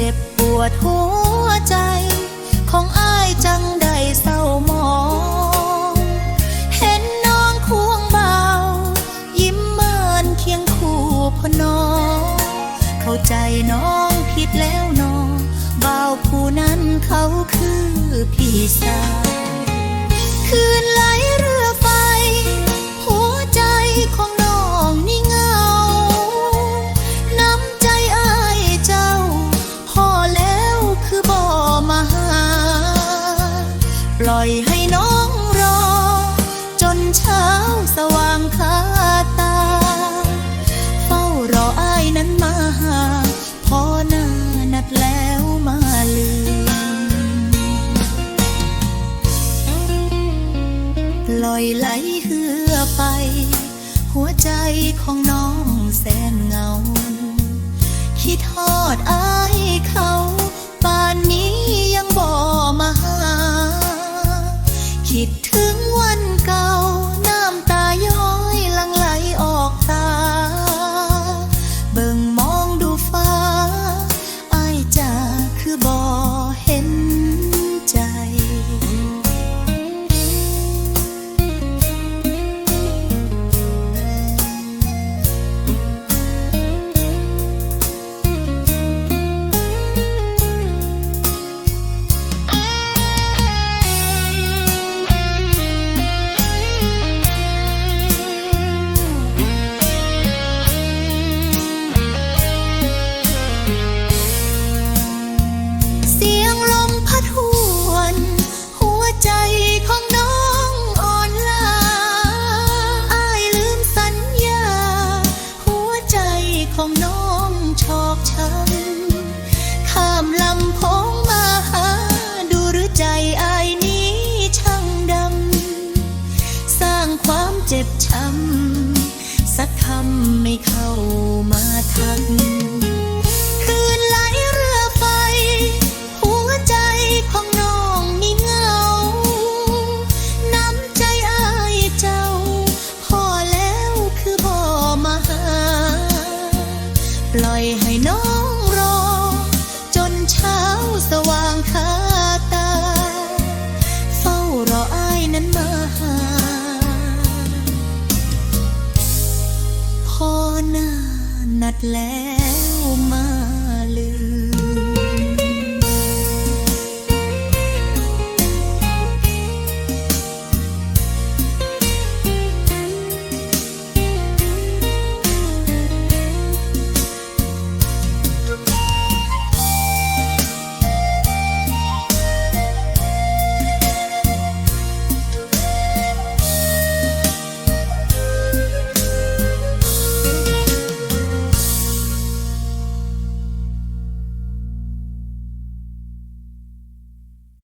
เจ็บปวดหัวใจ ของอ้ายจังได้เศร้าหมอง เห็นน้องควงเบา ยิ้มเมินเคียงคู่พอน้อง เข้าใจน้องผิดแล้วน้องบ่าวผู้นั้นเขาคือพี่สาวคืนไหล ล่อยให้น้องรอ จนเช้าสว่างคาตา เฝ้ารออายนั้นมาหา พอหน้านัดแล้วมาลืม ปล่อยไหลเหือไป หัวใจของน้อง คิด ไม่เข้ามาทันคืนไหลเรือไฟ หัวใจของน้องนี่เงา น้ำใจอายเจ้า พอแล้วคือบ่มาหา ปล่อยให้น้องรอ จนเช้าสว่างค่า พอ